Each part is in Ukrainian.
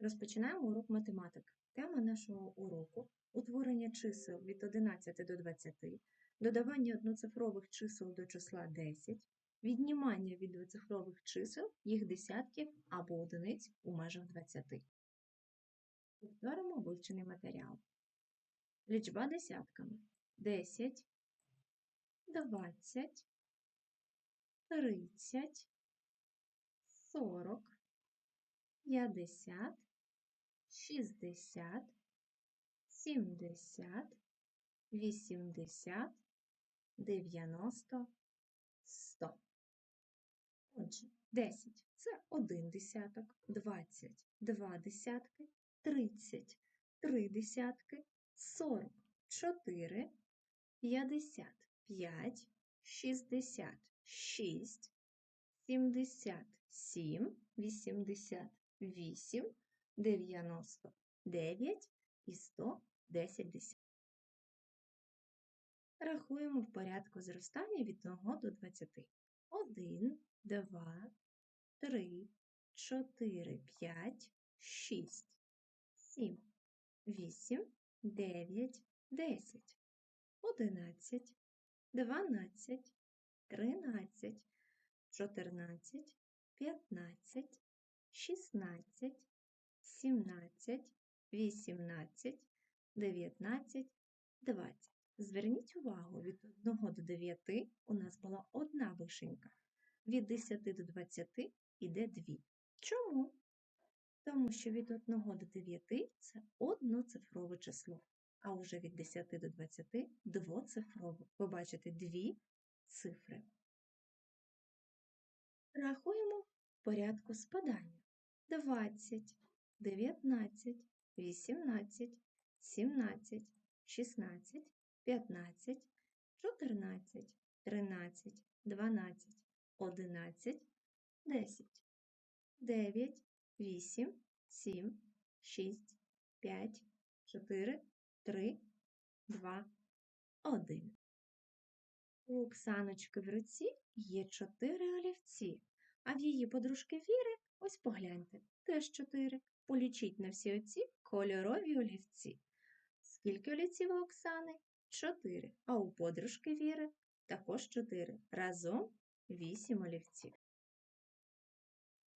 Розпочинаємо урок математики. Тема нашого уроку утворення чисел від 11 до 20, додавання одноцифрових чисел до числа 10, віднімання від двоцифрових чисел їх десятків або одиниць у межах 20. Повторимо вивчений матеріал. Лічба десятками 10, 20, 30, 40, 50, 60, 70, 80, 90, 100. Отже, 10 – це один десяток, 20 – два десятки, 30 – три десятки, 40 – 4, 55, 66, 77, 88, 99 і 100 – 10 десятків. Рахуємо в порядку зростання від 1 до 20. 1, 2, 3, 4, 5, 6, 7, 8, 9, 10, 11, 12, 13, 14, 15, 16, 17, 18, 19, 20. Зверніть увагу, від 1 до 9 у нас була одна вишенька. Від 10 до 20 іде 2. Чому? Тому що від 1 до 9 це одноцифрове число, а вже від 10 до 20 двоцифрове. Ви бачите дві цифри. Рахуємо порядку спадання. 20, 19, 18, 17, 16, 15, 14, 13, 12, 11, 10, 9, 8, 7, 6, 5, 4, 3, 2, 1. У Оксаночки в руці є чотири олівці, а в її подружки Віри, ось погляньте, теж чотири. Полічіть на всі оці кольорові олівці. Скільки олівців у Оксани? Чотири. А у подружки Віри також чотири. Разом вісім олівців.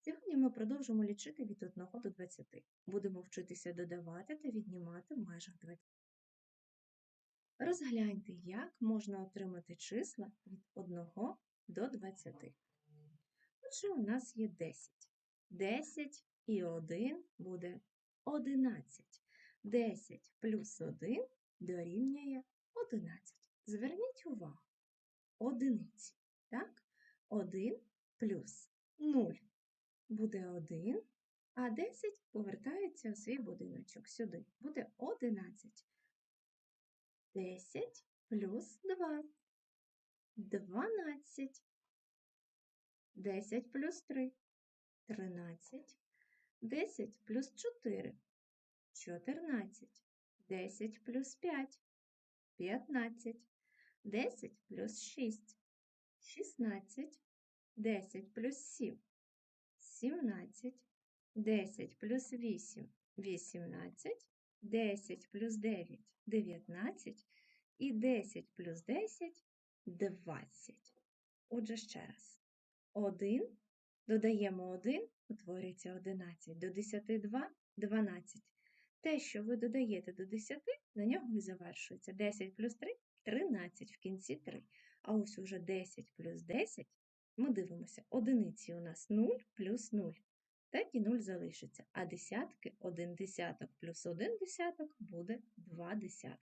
Сьогодні ми продовжимо лічити від 1 до 20. Будемо вчитися додавати та віднімати в межах 20. Розгляньте, як можна отримати числа від 1 до 20. Отже, у нас є 10. 10 і 1 буде 11. 10 плюс 1 дорівнює 11. Зверніть увагу. Одиниці. Так? 1 плюс 0 буде 1, а 10 повертається у свій будиночок сюди. Буде 11. 10 плюс 2. 12. 10 плюс 3. 13. 10 плюс 4. 14. 10 плюс 5. 15. 10 плюс 6. 16. 10 плюс 7. 17. 10 плюс 8. 18. 10 плюс 9 – 19, і 10 плюс 10 – 20. Отже, ще раз. 1, додаємо 1, утворюється 11, до 10 – 2 – 12. Те, що ви додаєте до 10, на нього і завершується. 10 плюс 3 – 13, в кінці 3. А ось уже 10 плюс 10, ми дивимося, одиниці у нас 0 плюс 0 так і 0 залишиться, а десятки 1 десяток плюс 1 десяток буде 2 десятки.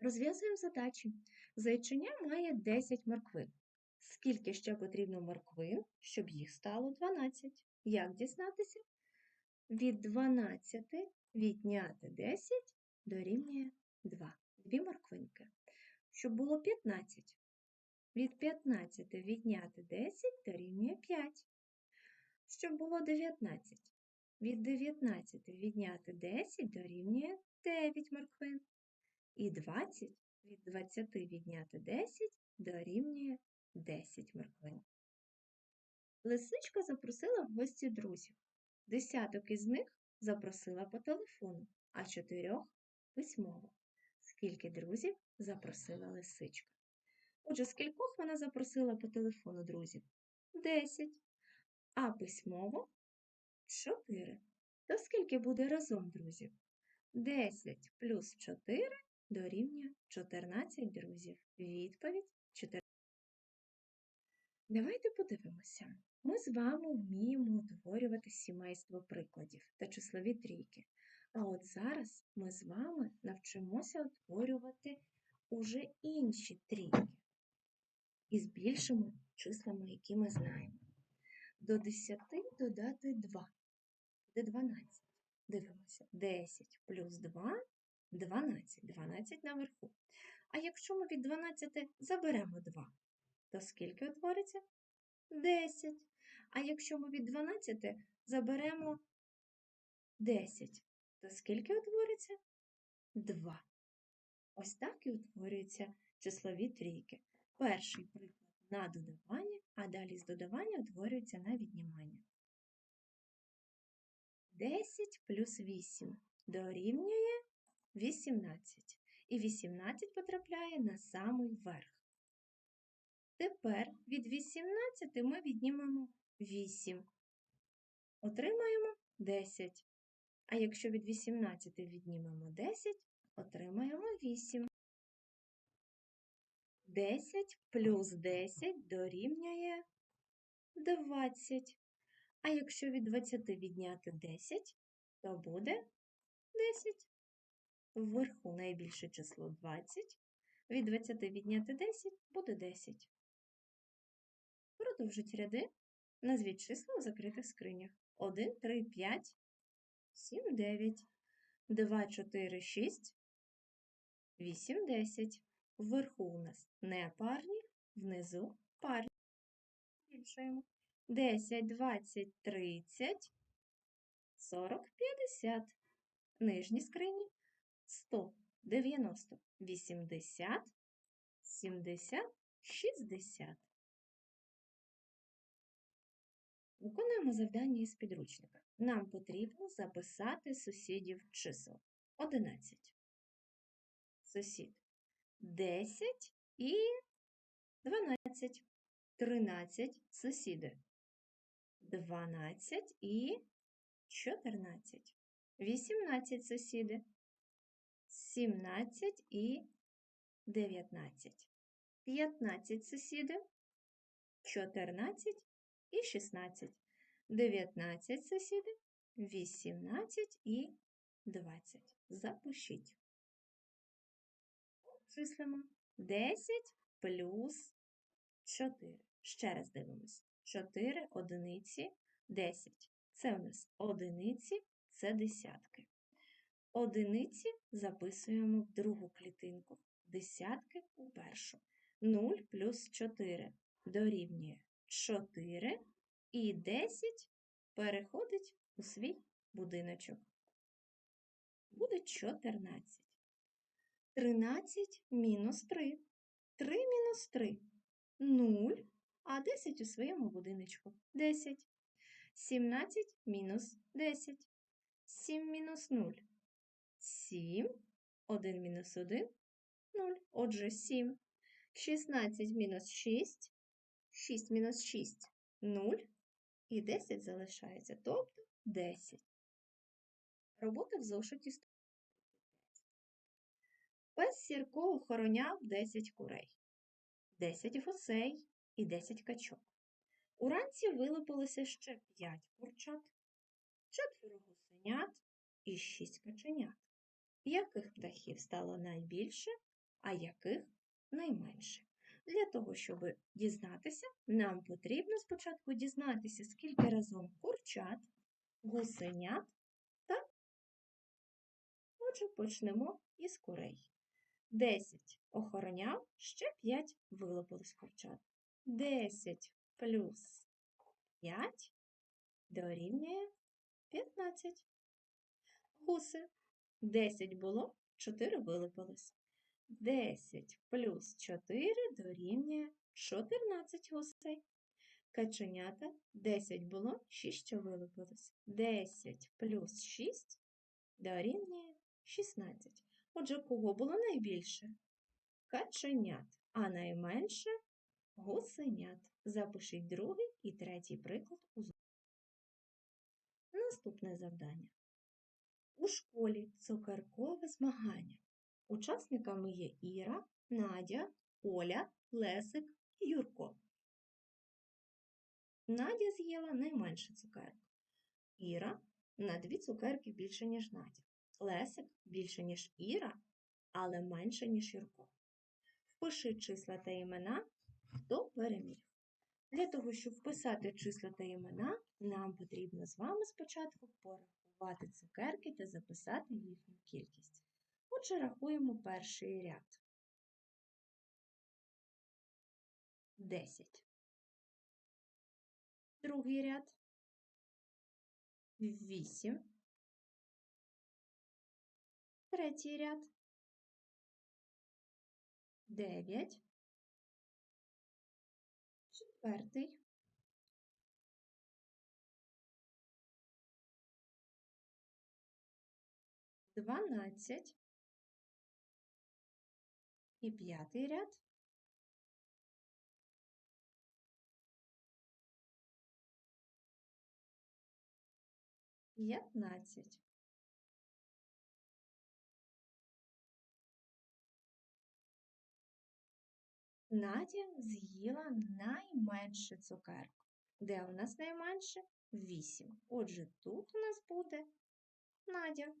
Розв'язуємо задачі. Зайчиня має 10 морквин. Скільки ще потрібно морквин, щоб їх стало 12? Як дізнатися? Від 12 відняти 10 дорівнює 2. Дві морквинки. Щоб було 15. Від 15 відняти 10 дорівнює 5 щоб було 19. Від 19 відняти 10 дорівнює 9 морквин. І 20 від 20 відняти 10 дорівнює 10 морквин. Лисичка запросила в гості друзів. Десяток із них запросила по телефону, а чотирьох письмово. Скільки друзів запросила лисичка? Отже, скількох вона запросила по телефону друзів? Десять. А письмово чотири. То скільки буде разом друзів? Десять плюс чотири дорівнює 14 друзів. Відповідь 14. Давайте подивимося. Ми з вами вміємо утворювати сімейство прикладів та числові трійки. А от зараз ми з вами навчимося утворювати уже інші трійки із більшими числами, які ми знаємо. До 10 додати 2. Буде 12. Дивимося. 10 плюс 2 12. 12 наверху. А якщо ми від 12 заберемо 2, то скільки утвориться? 10. А якщо ми від 12 заберемо 10, то скільки утвориться? 2. Ось так і утворюються числові трійки. Перший приклад на додавання, а далі з додавання утворюється на віднімання. 10 плюс 8 дорівнює 18. І 18 потрапляє на самий верх. Тепер від 18 ми віднімемо 8. Отримаємо 10. А якщо від 18 віднімемо 10, отримаємо 8. 10 плюс 10 дорівнює 20. А якщо від 20 відняти 10, то буде 10. Вверху найбільше число 20. Від 20 відняти 10 буде 10. Продовжіть ряди. Назвіть числа у закритих скринях. 1, 3, 5, 7, 9, 2, 4, 6, 8, 10. Вверху у нас не парні, внизу парні. Збільшуємо. 10, 20, 30, 40, 50. Нижні скрині 100, 90, 80, 70, 60. Виконуємо завдання із підручника. Нам потрібно записати сусідів чисел. 11. Сусід. 10 і 12. 13 сусіди. 12 і 14. 18 сусіди. 17 і 19. 15 сусіди. 14 і 16. 19 сусіди. 18 і 20. Запишіть. Числимо 10 плюс 4. Ще раз дивимось. 4 одиниці 10. Це у нас одиниці, це десятки. Одиниці записуємо в другу клітинку, десятки у першу. 0 плюс 4 дорівнює 4 і 10 переходить у свій будиночок. Буде 14. 13 мінус 3. 3 мінус 3 0, а 10 у своєму будиночку 10. 17 мінус 10. 7 мінус 0. 7. 1 мінус 1 0. Отже, 7. 16 мінус 6. 6 мінус 6 0. І 10 залишається, тобто 10. Робота в зошиті 105. Пес Сірко охороняв 10 курей, 10 гусей і 10 качок. Уранці вилупилося ще 5 курчат, четверо гусенят і 6 каченят. Яких птахів стало найбільше, а яких найменше? Для того, щоб дізнатися, нам потрібно спочатку дізнатися, скільки разом курчат, гусенят та отже почнемо із курей. 10 охороняв, ще 5 вилупилось курчат. 10 плюс 5 дорівнює 15. Гуси. 10 було, 4 вилупилось. 10 плюс 4 дорівнює 14 гусей. Каченята 10 було, 6 що вилупилось. 10 плюс 6 дорівнює 16. Отже, кого було найбільше? Каченят, а найменше гусенят. Запишіть другий і третій приклад у зошиті. Наступне завдання. У школі цукеркове змагання. Учасниками є Іра, Надя, Оля, Лесик і Юрко. Надя з'їла найменше цукерок. Іра на дві цукерки більше, ніж Надя. Лесик більше, ніж Іра, але менше, ніж Юрко. Впиши числа та імена, хто переміг. Для того, щоб вписати числа та імена, нам потрібно з вами спочатку порахувати цукерки та записати їхню кількість. Отже, рахуємо перший ряд. 10. Другий ряд. 8. Третій ряд. 9. Четвертий. Дванадцять. І п'ятий ряд. П'ятнадцять. Надя з'їла найменше цукерку. Де у нас найменше? Вісім. Отже, тут у нас буде Надя.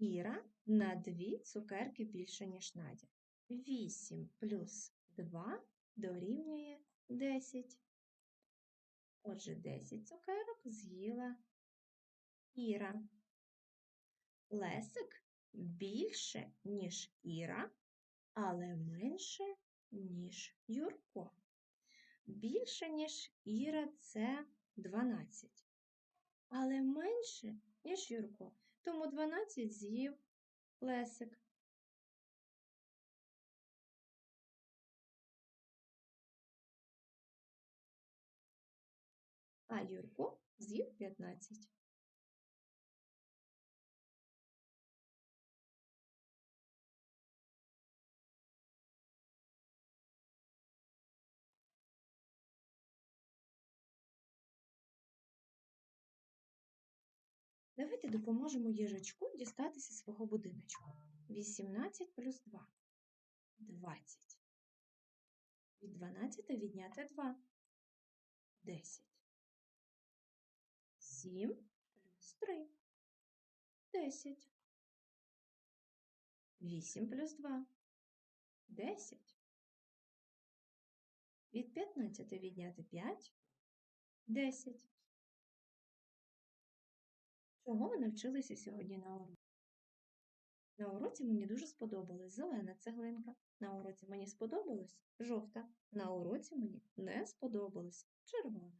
Іра на дві цукерки більше, ніж Надя. 8 плюс 2 дорівнює 10. Отже, 10 цукерок з'їла Іра. Лесик більше, ніж Іра, але менше, ніж Юрко. Більше, ніж Іра, це 12. Але менше, ніж Юрко. Тому 12 з'їв Лесик. А Юрко з'їв 15. Давайте допоможемо їжачку дістатися свого будиночку. 18 плюс 2 20. Від 12 відняти 2 10. 7 плюс 3 10. 8 плюс 2 10. Від 15 відняти 5 10. Чого ви навчилися сьогодні на уроці? На уроці мені дуже сподобалась зелена цеглинка. На уроці мені сподобалась жовта. На уроці мені не сподобалась червона.